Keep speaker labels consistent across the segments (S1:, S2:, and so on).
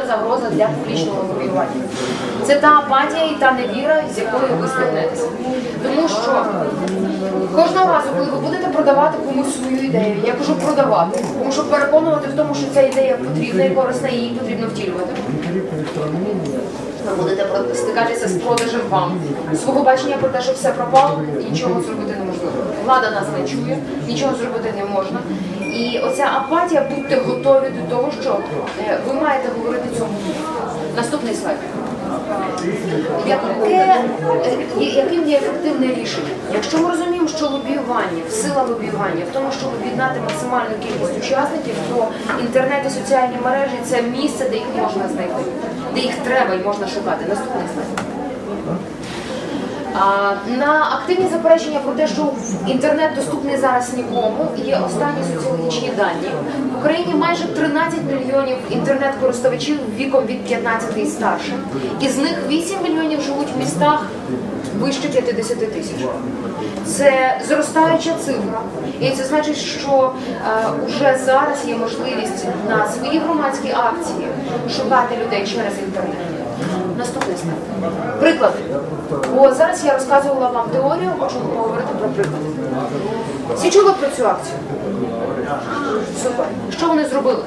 S1: загроза для публічного лобіювання. Це та апатія і та невіра, з якою ви стикнетеся. Тому що кожного разу, коли ви будете продавати комусь свою ідею, я кажу продавати, тому що переконувати в тому, що ця ідея потрібна і корисна, і її потрібно втілювати. Ви будете стикатися з продажем вам свого бачення про те, що все пропало, нічого зробити неможливо. Влада нас не чує, нічого зробити не можна. І оця апатія, будьте готові до того, що е, ви маєте говорити цьому. Наступний слайд. Яке, е, яким є ефективне рішення? Якщо ми розуміємо, що лобіювання, сила лобіювання в тому, щоб об'єднати максимальну кількість учасників, то інтернет і соціальні мережі це місце, де їх можна знайти, де їх треба і можна шукати. Наступний слайд. На активні заперечення про те, що інтернет доступний зараз нікому, є останні соціологічні дані. В Україні майже 13 мільйонів інтернет-користувачів віком від 15 і старше. Із них 8 мільйонів живуть в містах вище 50 тисяч. Це зростаюча цифра. І це значить, що е, вже зараз є можливість на свої громадські акції шукати людей через інтернет. Наступний слайд. Приклад. Бо зараз я розказувала вам теорію, хочу поговорити про приклад. Всі чули про цю акцію? Супер. Що вони зробили?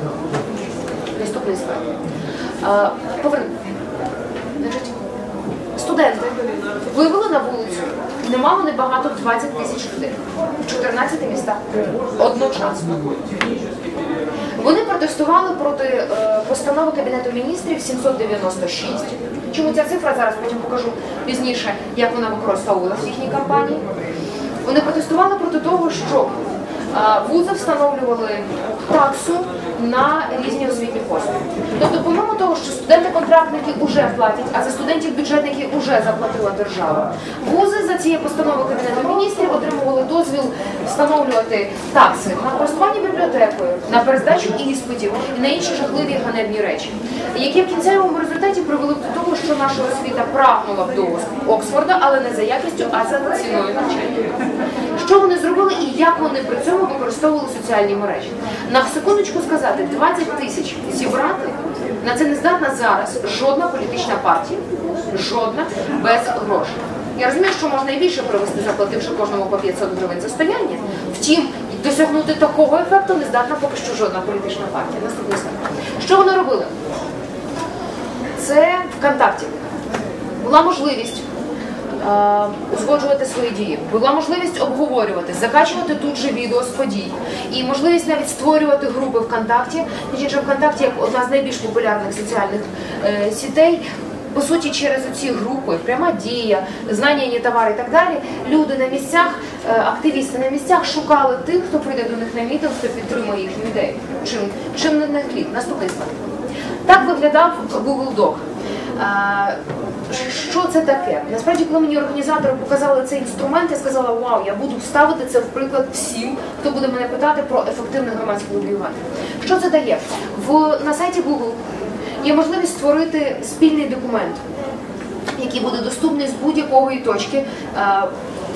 S1: Наступний слайд. А, студенти вивели на вулицю. Нема вони багато 20 тисяч людей в 14 містах одночасно. Вони протестували проти е, постанови Кабінету міністрів 796. Чому ця цифра зараз потім покажу пізніше, як вона використовувалася в їхній кампанії. Вони протестували проти того, що вузи встановлювали таксу на різні освітні послуги. Тобто, помимо того, що студенти-контрактники вже платять, а за студентів-бюджетники вже заплатила держава, вузи за цією постановою Кабінету міністрів отримували дозвіл встановлювати такси на користування бібліотекою, на перездачу іспитів і на інші жахливі ганебні речі, які в кінцевому результаті привели до того, що наша освіта прагнула б до Оксфорда, але не за якістю, а за ціною навчання. Що вони зробили і як вони при цьому використовували соціальні мережі? На секундочку сказати, 20 тисяч зібрати на це не здатна зараз жодна політична партія, жодна без грошей. Я розумію, що можна і більше привести, заплативши кожному по 500 гривень за стояння. Втім, досягнути такого ефекту не здатна поки що жодна політична партія. Наступний слайд. Що вони робили? Це ВКонтакті. Була можливість е, узгоджувати свої дії. Була можливість обговорювати, закачувати тут же відео з подій. І можливість навіть створювати групи ВКонтакті. Між ВКонтакті як одна з найбільш популярних соціальних е, сітей. По суті, через ці групи, пряма дія, знання не товари і так далі, люди на місцях, е, активісти на місцях шукали тих, хто прийде до них на мітинг, хто підтримує їхню ідею. Чим, чим не хліб? Наступний слайд. Так виглядав Google Doc. Що це таке? Насправді, коли мені організатори показали цей інструмент, я сказала, вау, я буду ставити це в приклад всім, хто буде мене питати про ефективне громадське лобіювання. Що це дає? В, на сайті Google є можливість створити спільний документ, який буде доступний з будь-якої точки е,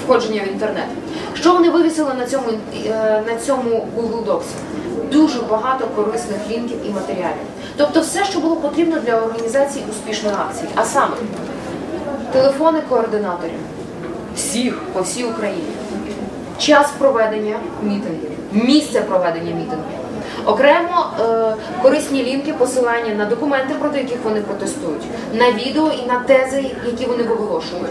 S1: входження в інтернет. Що вони вивісили на цьому, е, на цьому Google Docs? Дуже багато корисних лінків і матеріалів. Тобто все, що було потрібно для організації успішної акції, а саме телефони координаторів всіх по всій Україні, час проведення мітингів, місце проведення мітингів. Окремо е, корисні лінки, посилання на документи, проти яких вони протестують, на відео і на тези, які вони виголошують.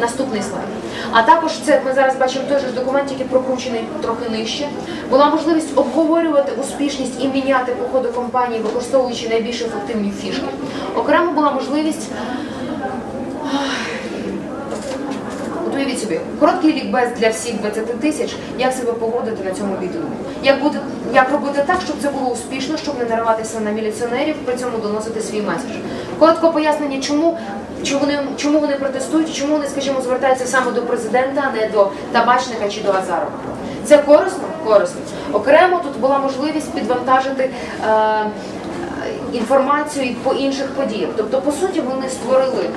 S1: Наступний слайд. А також це ми зараз бачимо той же документ, який прокручений трохи нижче. Була можливість обговорювати успішність і міняти походу компанії, використовуючи найбільш ефективні фішки. Окремо була можливість От уявіть собі, короткий лікбез для всіх 20 тисяч, як себе поводити на цьому відео. Як, буде, як робити так, щоб це було успішно, щоб не нариватися на міліціонерів, при цьому доносити свій меседж. Коротко пояснення, чому, чому, вони, чому вони протестують, чому вони, скажімо, звертаються саме до президента, а не до табачника чи до Азарова. Це корисно? Корисно. Окремо тут була можливість підвантажити. Е, інформацію по інших подіях. Тобто, по суті, вони створили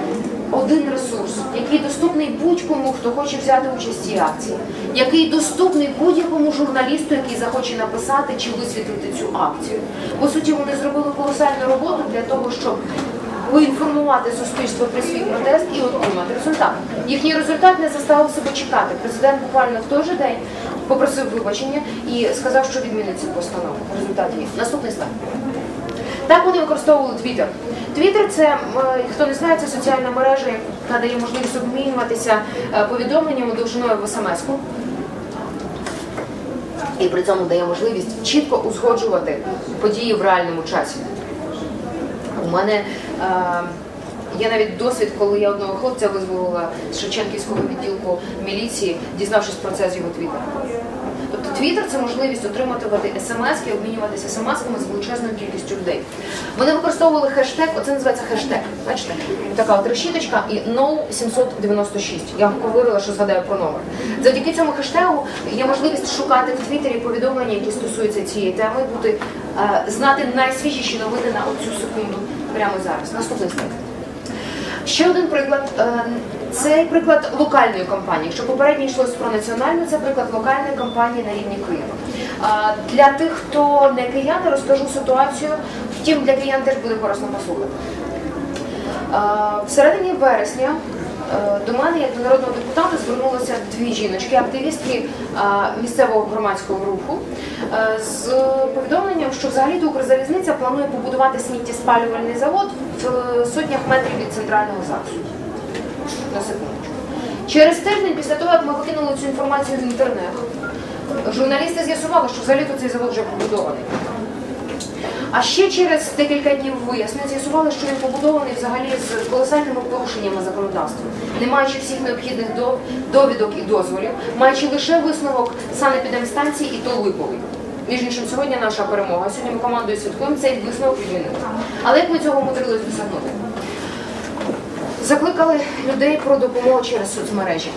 S1: один ресурс, який доступний будь-кому, хто хоче взяти участь в цій акції, який доступний будь-якому журналісту, який захоче написати чи висвітлити цю акцію. По суті, вони зробили колосальну роботу для того, щоб поінформувати суспільство про свій протест і отримати результат. Їхній результат не заставив себе чекати. Президент буквально в той же день попросив вибачення і сказав, що відмінить цю. Результат є. Наступний слайд. Так вони використовували Twitter. Twitter – це, хто не знає, це соціальна мережа, яка дає можливість обмінюватися е, повідомленнями довжиною в смс-ку. І при цьому дає можливість чітко узгоджувати події в реальному часі. У мене е, є навіть досвід, коли я одного хлопця визволила з Шевченківського відділку міліції, дізнавшись про це з його твіттера. Твіттер це можливість отримати смс і обмінюватися смс-ками з величезною кількістю людей. Вони використовували хештег, оце називається хештег. Бачите, така от решіточка і no 796. Я говорила, що згадаю про номер. Завдяки цьому хештегу є можливість шукати в Твіттері повідомлення, які стосуються цієї теми, бути е, знати найсвіжіші новини на оцю секунду прямо зараз. Наступний слайд. Ще один приклад. Е, Цей приклад локальної кампанії. Якщо попередньо йшлося про національну, це приклад локальної кампанії на рівні Києва. Для тих, хто не кияни, розкажу ситуацію. Втім, для киян теж буде корисно послухати. В середині вересня е, до мене, як до народного депутата, звернулися дві жіночки, активістки місцевого громадського руху, е, з повідомленням, що взагалі Укрзалізниця планує побудувати сміттєспалювальний завод в е, сотнях метрів від центрального ЗАГСу. На секундочку. Через тиждень після того, як ми викинули цю інформацію в інтернет, журналісти з'ясували, що взагалі цей завод вже побудований. А ще через декілька днів вияснень з'ясували, що він побудований взагалі з колосальними порушеннями законодавства, не маючи всіх необхідних довідок і дозволів, маючи лише висновок санепідемстанції і то липовий. Між іншим, сьогодні наша перемога. Сьогодні ми командою святкуємо цей висновок відмінили. Але як ми цього мудрились досягнути? Закликали людей про допомогу через соцмережі.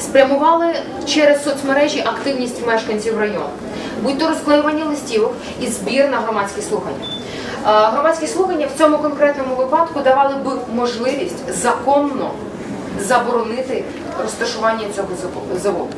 S1: Спрямували через соцмережі активність мешканців району, будь-то розклеювання листівок і збір на громадські слухання. Е, Громадські слухання в цьому конкретному випадку давали б можливість законно заборонити розташування цього заводу.